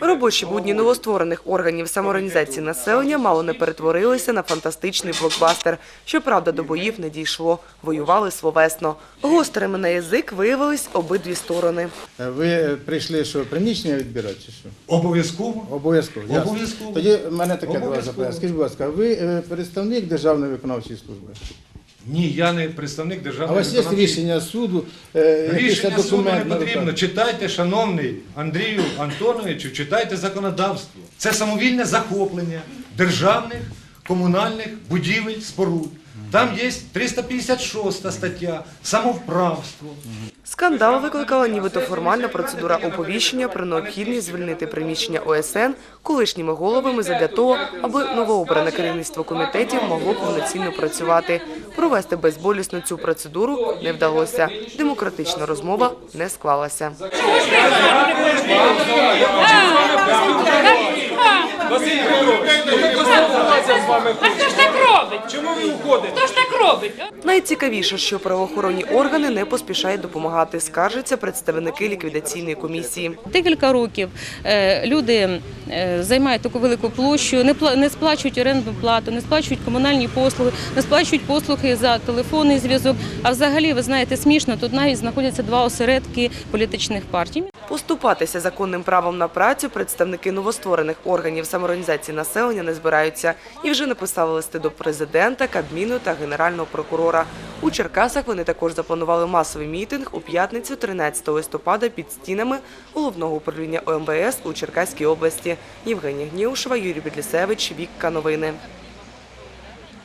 Робочі будні новостворених органів самоорганізації населення мало не перетворилися на фантастичний блокбастер. Щоправда, до боїв не дійшло. Воювали словесно. Гострими на язик виявились обидві сторони. Е, Ви прийшли, що приміщення відбирати чи що? Обов'язково. Обов'язково. Обов'язково. Тоді в мене таке до вас запитання. Скажіть, будь ласка, ви е, представник Державної виконавчої служби? Ні, я не представник А у державної вас є виконавчої рішення суду, е, якийсь Рішення суду не документ на потрібно. Читайте, шановний Андрію Антоновичу, читайте законодавство. Це самовільне захоплення державних комунальних будівель, споруд. Там є 356 стаття самовправство. Скандал викликала нібито формальна процедура оповіщення про необхідність звільнити приміщення ОСН колишніми головами задля того, аби новообране керівництво комітетів могло повноцінно працювати. Провести безболісно цю процедуру не вдалося. Демократична розмова не склалася. Василь Петрович, ну ми поспілкувалися з вами. Робить? Чому ви уходите? Хто ж так робить? Найцікавіше, що правоохоронні органи не поспішають допомагати, скаржаться представники ліквідаційної комісії. Декілька років е, люди е, займають таку велику площу, не сплачують орендну плату, не сплачують комунальні послуги, не сплачують послуги за телефонний зв'язок. А взагалі, ви знаєте, смішно, тут навіть знаходяться два осередки політичних партій. Поступатися законним правом на працю представники новостворених органів самоорганізації населення не збираються і вже написали листи до президента, Кабміну та генерального прокурора. У Черкасах вони також запланували масовий мітинг у п'ятницю 13 листопада під стінами головного управління ОМВС у Черкаській області. Євгенія Гніушева, Юрій Бідлісевич, Вікка Новини.